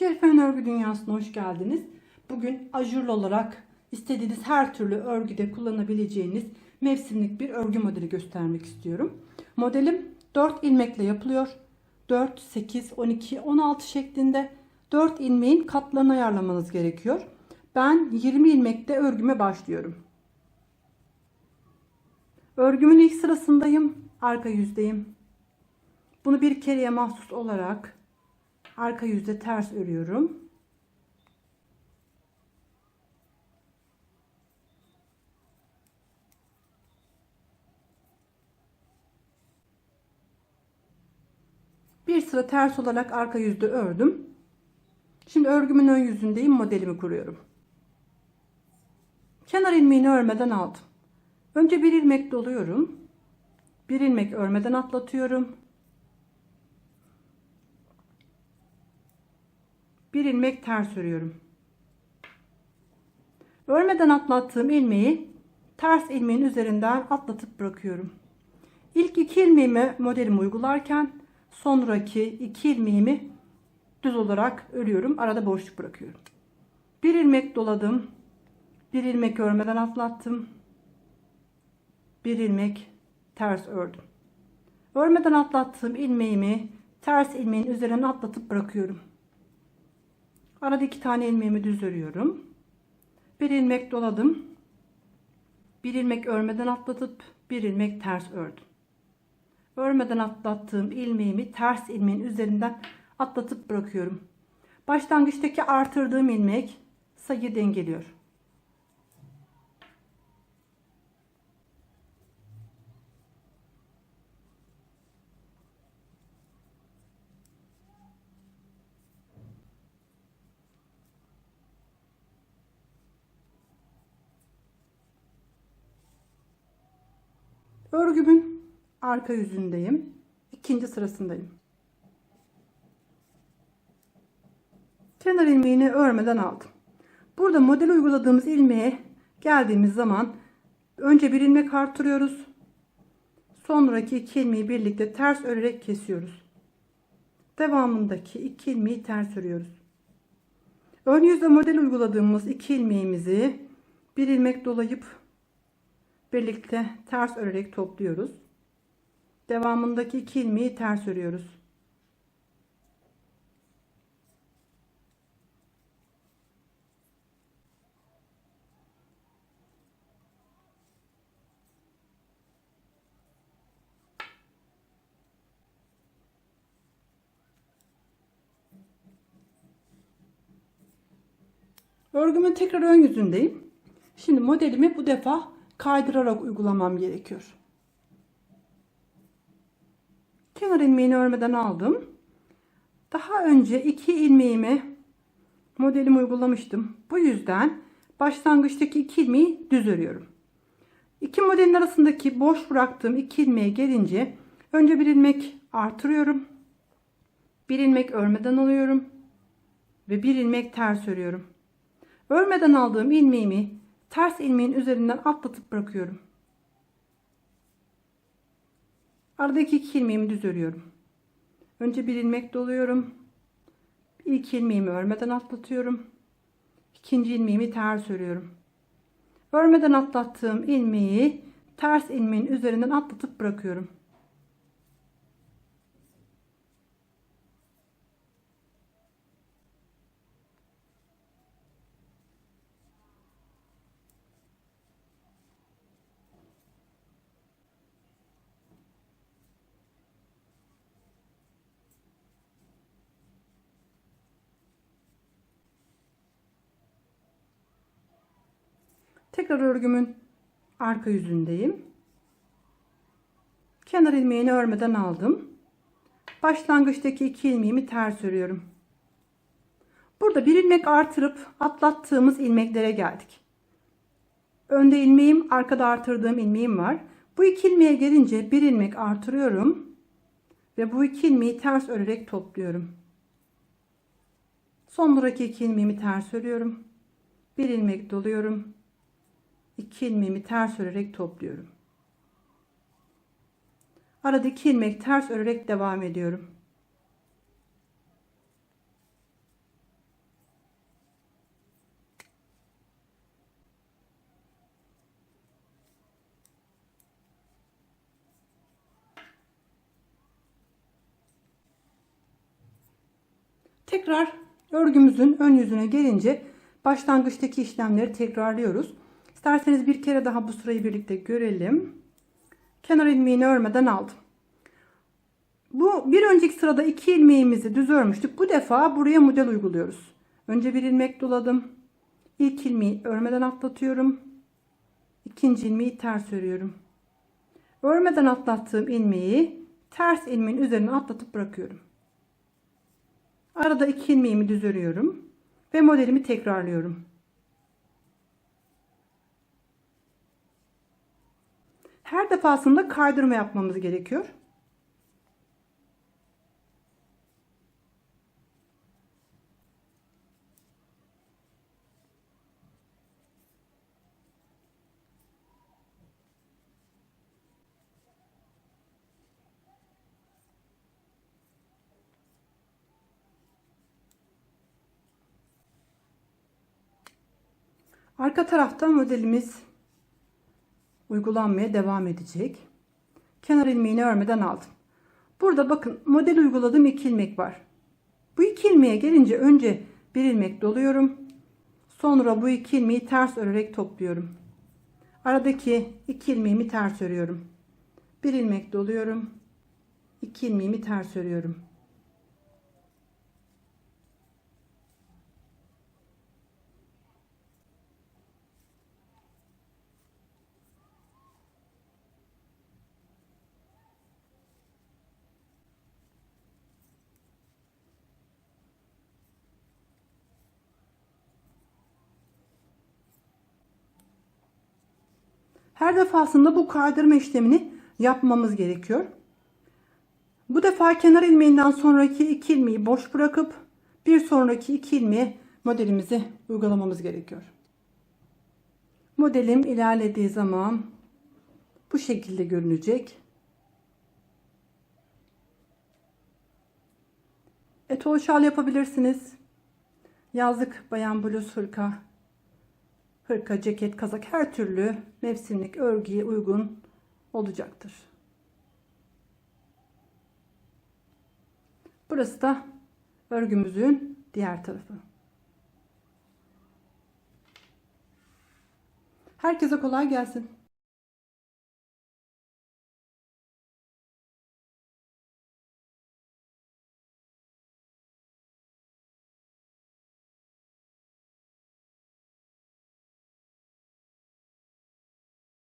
Şerifen Örgü Dünyası'na hoş geldiniz. Bugün ajurlu olarak istediğiniz her türlü örgüde kullanabileceğiniz mevsimlik bir örgü modeli göstermek istiyorum. Modelim 4 ilmekle yapılıyor. 4, 8, 12, 16 şeklinde 4 ilmeğin katlarını ayarlamanız gerekiyor. Ben 20 ilmekte örgüme başlıyorum. Örgümün ilk sırasındayım. Arka yüzdeyim. Bunu bir kereye mahsus olarak arka yüzde ters örüyorum. Bir sıra ters olarak arka yüzde ördüm. Şimdi örgümün ön yüzündeyim. Modelimi kuruyorum. Kenar ilmeğini örmeden aldım. Önce bir ilmek doluyorum. Bir ilmek örmeden atlatıyorum. Bir ilmek ters örüyorum. Örmeden atlattığım ilmeği ters ilmeğin üzerinden atlatıp bırakıyorum. İlk iki ilmeğimi modelimi uygularken sonraki iki ilmeğimi düz olarak örüyorum. Arada boşluk bırakıyorum. Bir ilmek doladım. Bir ilmek örmeden atlattım. Bir ilmek ters ördüm. Örmeden atlattığım ilmeğimi ters ilmeğin üzerine atlatıp bırakıyorum. Arada iki tane ilmeğimi düz örüyorum. Bir ilmek doladım. Bir ilmek örmeden atlatıp bir ilmek ters ördüm. Örmeden atlattığım ilmeğimi ters ilmeğin üzerinden atlatıp bırakıyorum. Başlangıçtaki artırdığım ilmek sayı dengeliyor. Örgümün arka yüzündeyim. İkinci sırasındayım. Kenar ilmeğini örmeden aldım. Burada model uyguladığımız ilmeğe geldiğimiz zaman önce bir ilmek artırıyoruz. Sonraki iki ilmeği birlikte ters örerek kesiyoruz. Devamındaki iki ilmeği ters örüyoruz. Ön yüzde model uyguladığımız iki ilmeğimizi bir ilmek dolayıp birlikte ters örerek topluyoruz. Devamındaki iki ilmeği ters örüyoruz. Örgümün tekrar ön yüzündeyim. Şimdi modelimi bu defa kaydırarak uygulamam gerekiyor. Kenar ilmeğini örmeden aldım. Daha önce iki ilmeğimi modelimi uygulamıştım. Bu yüzden başlangıçtaki iki ilmeği düz örüyorum. İki modelin arasındaki boş bıraktığım iki ilmeğe gelince önce bir ilmek artırıyorum. Bir ilmek örmeden alıyorum ve bir ilmek ters örüyorum. Örmeden aldığım ilmeğimi ters ilmeğin üzerinden atlatıp bırakıyorum. Aradaki iki ilmeğimi düz örüyorum. Önce bir ilmek doluyorum. İlk ilmeğimi örmeden atlatıyorum. İkinci ilmeğimi ters örüyorum. Örmeden atlattığım ilmeği ters ilmeğin üzerinden atlatıp bırakıyorum. Tekrar örgümün arka yüzündeyim. Kenar ilmeğini örmeden aldım. Başlangıçtaki iki ilmeğimi ters örüyorum. Burada bir ilmek artırıp atlattığımız ilmeklere geldik. Önde ilmeğim, arkada artırdığım ilmeğim var. Bu iki ilmeğe gelince bir ilmek artırıyorum ve bu iki ilmeği ters örerek topluyorum. Sonraki iki ilmeğimi ters örüyorum. Bir ilmek doluyorum. 2 ilmeğimi ters örerek topluyorum. Aradaki ilmek ters örerek devam ediyorum. Tekrar örgümüzün ön yüzüne gelince başlangıçtaki işlemleri tekrarlıyoruz. İsterseniz bir kere daha bu sırayı birlikte görelim. Kenar ilmeğini örmeden aldım. Bu bir önceki sırada iki ilmeğimizi düz örmüştük. Bu defa buraya model uyguluyoruz. Önce bir ilmek doladım. İlk ilmeği örmeden atlatıyorum. İkinci ilmeği ters örüyorum. Örmeden atlattığım ilmeği ters ilmeğin üzerine atlatıp bırakıyorum. Arada iki ilmeğimi düz örüyorum ve modelimi tekrarlıyorum. Her defasında kaydırma yapmamız gerekiyor. Arka tarafta modelimiz uygulanmaya devam edecek. Kenar ilmeğini örmeden aldım. Burada bakın model uyguladığım iki ilmek var. Bu iki ilmeğe gelince önce bir ilmek doluyorum. Sonra bu iki ilmeği ters örerek topluyorum. Aradaki iki ilmeğimi ters örüyorum. Bir ilmek doluyorum. İki ilmeğimi ters örüyorum. Her defasında bu kaydırma işlemini yapmamız gerekiyor. Bu defa kenar ilmeğinden sonraki iki ilmeği boş bırakıp bir sonraki iki ilmeğe modelimizi uygulamamız gerekiyor. Modelim ilerlediği zaman bu şekilde görünecek. Etol şal yapabilirsiniz. Yazlık bayan bluz hırka hırka, ceket, kazak her türlü mevsimlik örgüye uygun olacaktır. Burası da örgümüzün diğer tarafı. Herkese kolay gelsin.